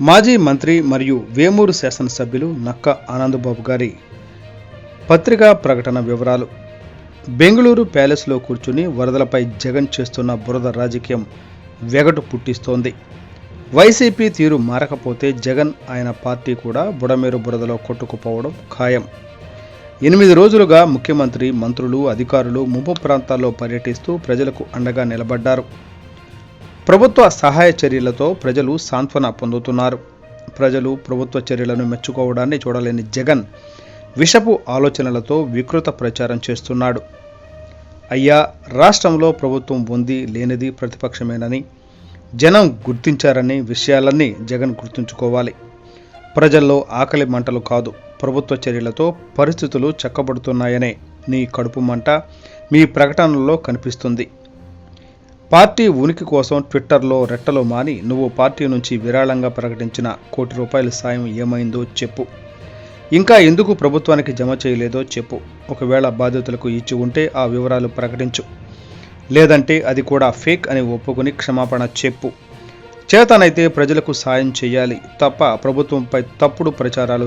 మాజీ మంత్రి మరియు వేమూరు శాసనసభ్యులు నక్క ఆనందబాబు గారి పత్రికా ప్రకటన వివరాలు. బెంగళూరు ప్యాలెస్లో కూర్చుని వరదలపై జగన్ చేస్తున్న బురద రాజకీయం వెగటు పుట్టిస్తోంది. వైసీపీ తీరు మారకపోతే జగన్ ఆయన పార్టీ కూడా బుడమేరు బురదలో కొట్టుకుపోవడం ఖాయం. ఎనిమిది రోజులుగా ముఖ్యమంత్రి మంత్రులు అధికారులు ముంపు ప్రాంతాల్లో పర్యటిస్తూ ప్రజలకు అండగా నిలబడ్డారు. ప్రభుత్వ సహాయ చర్యలతో ప్రజలు సాంత్వన పొందుతున్నారు. ప్రజలు ప్రభుత్వ చర్యలను మెచ్చుకోవడాన్ని చూడలేని జగన్ విషపు ఆలోచనలతో వికృత ప్రచారం చేస్తున్నాడు. అయ్యా రాష్ట్రంలో ప్రభుత్వం ఉంది లేనిది ప్రతిపక్షమేనని జనం గుర్తించారని విషయాలన్నీ జగన్ గుర్తుంచుకోవాలి. ప్రజల్లో ఆకలి మంటలు కాదు ప్రభుత్వ చర్యలతో పరిస్థితులు చక్కబడుతున్నాయనే నీ కడుపు మంట మీ ప్రకటనలో కనిపిస్తుంది. పార్టీ ఉనికి కోసం ట్విట్టర్లో రెట్టలో మాని నువ్వు పార్టీ నుంచి విరాళంగా ప్రకటించిన కోటి రూపాయల సాయం ఏమైందో చెప్పు. ఇంకా ఎందుకు ప్రభుత్వానికి జమ చేయలేదో చెప్పు. ఒకవేళ బాధితులకు ఇచ్చి ఉంటే ఆ వివరాలు ప్రకటించు. లేదంటే అది కూడా ఫేక్ అని ఒప్పుకొని క్షమాపణ చెప్పు. చేతనైతే ప్రజలకు సాయం చేయాలి తప్ప ప్రభుత్వంపై తప్పుడు ప్రచారాలు